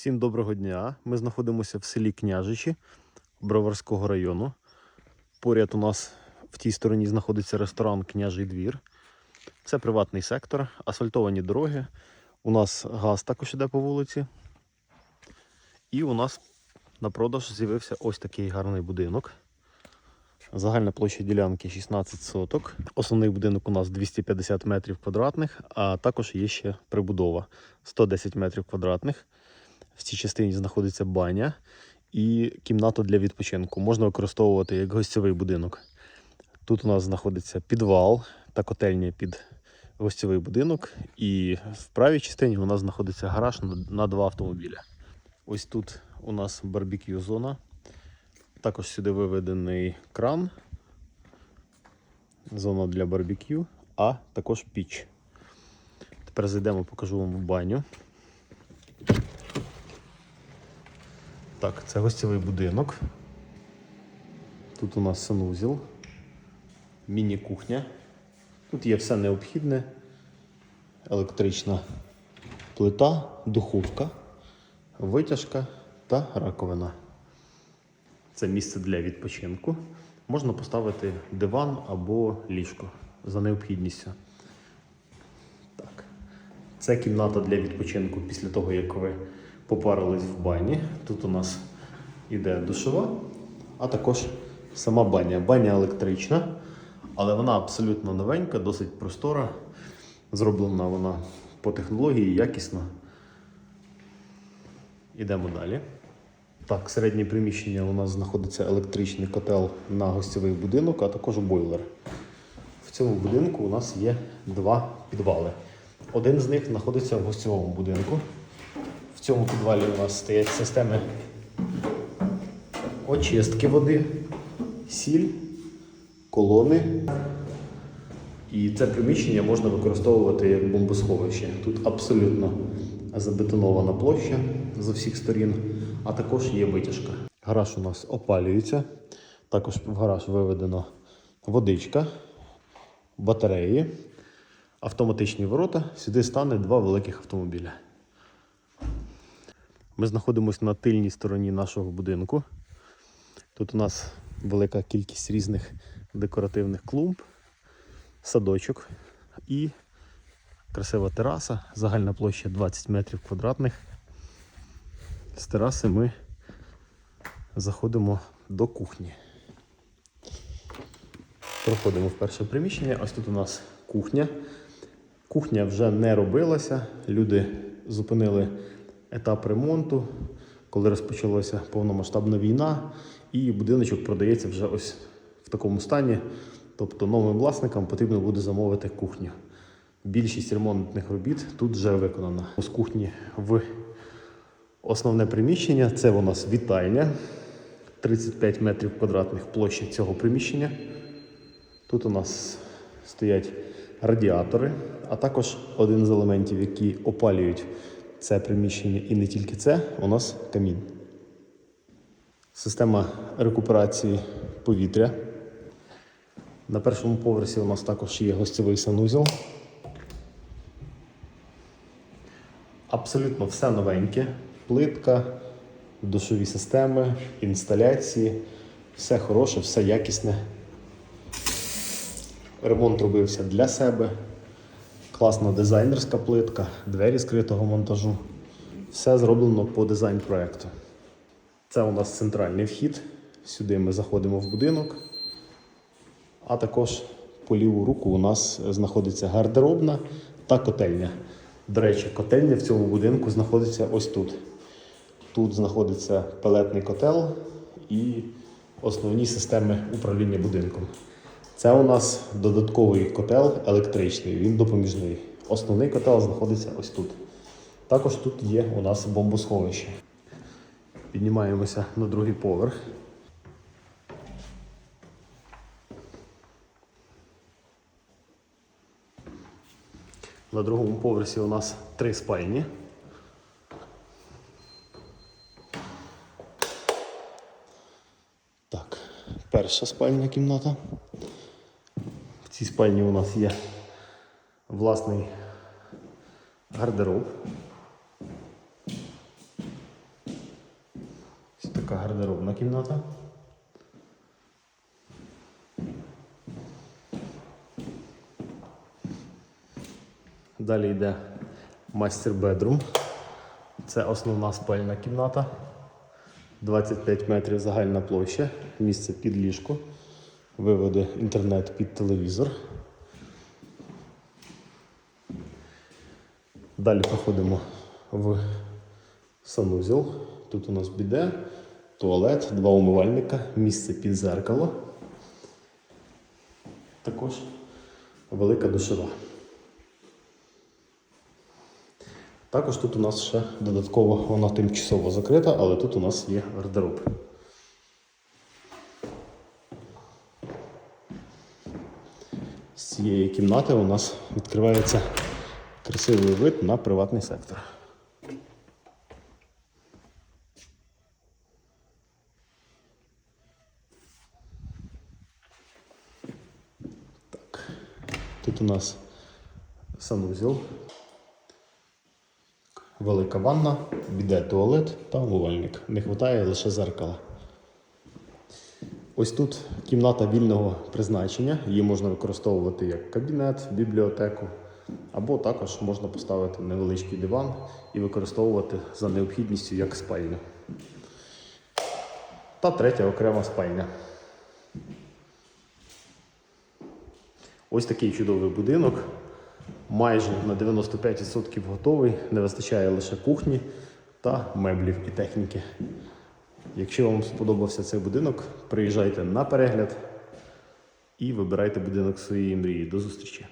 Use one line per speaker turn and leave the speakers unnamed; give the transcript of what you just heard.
Всім доброго дня. Ми знаходимося в селі Княжичі Броварського району. Поряд у нас в тій стороні знаходиться ресторан Княжий двір. Це приватний сектор, асфальтовані дороги. У нас газ також іде по вулиці. І у нас на продаж з'явився ось такий гарний будинок. Загальна площа ділянки 16 соток. Основний будинок у нас 250 метрів квадратних, а також є ще прибудова 110 метрів квадратних. В цій частині знаходиться баня і кімната для відпочинку. Можна використовувати як гостьовий будинок. Тут у нас знаходиться підвал та котельня під гостьовий будинок. І в правій частині у нас знаходиться гараж на, на два автомобіля. Ось тут у нас барбекю зона. Також сюди виведений кран, зона для барбекю, а також піч. Тепер зайдемо, покажу вам в баню. Так, це гостєвий будинок. Тут у нас санузел, міні-кухня. Тут є все необхідне. Електрична плита, духовка, витяжка та раковина. Це місце для відпочинку. Можна поставити диван або ліжко за необхідністю. Так. Це кімната для відпочинку після того, як ви попарились в бані. Тут у нас іде душова, а також сама баня. Баня електрична, але вона абсолютно новенька, досить простора. Зроблена вона по технології якісно. Ідемо далі. Так, середнє приміщення у нас знаходиться електричний котел на гостєвий будинок, а також бойлер. В цьому будинку у нас є два підвали. Один з них знаходиться в гостьовому будинку. В цьому підвалі у нас стоять системи очистки води, сіль, колони. І це приміщення можна використовувати як бомбосховище. Тут абсолютно забетонована площа з усіх сторін, а також є витяжка. Гараж у нас опалюється. Також в гараж виведено водичка, батареї, автоматичні ворота. Сюди стане два великих автомобіля. Ми знаходимося на тильній стороні нашого будинку. Тут у нас велика кількість різних декоративних клумб, садочок і красива тераса, загальна площа 20 метрів квадратних. З тераси ми заходимо до кухні. Проходимо в перше приміщення. Ось тут у нас кухня. Кухня вже не робилася. Люди зупинили етап ремонту, коли розпочалася повномасштабна війна, і будиночок продається вже ось в такому стані. Тобто новим власникам потрібно буде замовити кухню. Більшість ремонтних робіт тут вже виконана. З кухні в основне приміщення це у нас вітальня. 35 метрів квадратних площі цього приміщення. Тут у нас стоять радіатори, а також один з елементів, які опалюють це приміщення і не тільки це, у нас камін. Система рекуперації повітря. На першому поверсі у нас також є гостьовий санузел. Абсолютно все новеньке. Плитка, душові системи, інсталяції. Все хороше, все якісне. Ремонт робився для себе. Класна дизайнерська плитка, двері скритого монтажу. Все зроблено по дизайн проекту. Це у нас центральний вхід. Сюди ми заходимо в будинок. А також по ліву руку у нас знаходиться гардеробна та котельня. До речі, котельня в цьому будинку знаходиться ось тут. Тут знаходиться пелетний котел і основні системи управління будинком. Це у нас додатковий котел електричний, він допоміжний. Основний котел знаходиться ось тут. Також тут є у нас бомбосховище. Піднімаємося на другий поверх. На другому поверсі у нас три спальні. Так, перша спальня кімната. Цій спальні у нас є власний гардероб. така гардеробна кімната. Далі йде мастер бедрум. Це основна спальна кімната. 25 метрів загальна площа, місце під ліжко, виводи інтернет під телевізор. Далі проходимо в санузел. Тут у нас біде, туалет, два умивальника, місце під зеркало. Також велика душова. Також тут у нас ще додатково вона тимчасово закрита, але тут у нас є гардероб. З цієї кімнати у нас відкривається красивий вид на приватний сектор. Так. Тут у нас санузел, велика ванна, біде туалет та умивальник. Не вистачає лише зеркала. Ось тут кімната вільного призначення. Її можна використовувати як кабінет, бібліотеку, або також можна поставити невеличкий диван і використовувати за необхідністю як спальню. Та третя окрема спальня. Ось такий чудовий будинок. Майже на 95% готовий. Не вистачає лише кухні та меблів і техніки. Якщо вам сподобався цей будинок, приїжджайте на перегляд і вибирайте будинок своєї мрії. До зустрічі!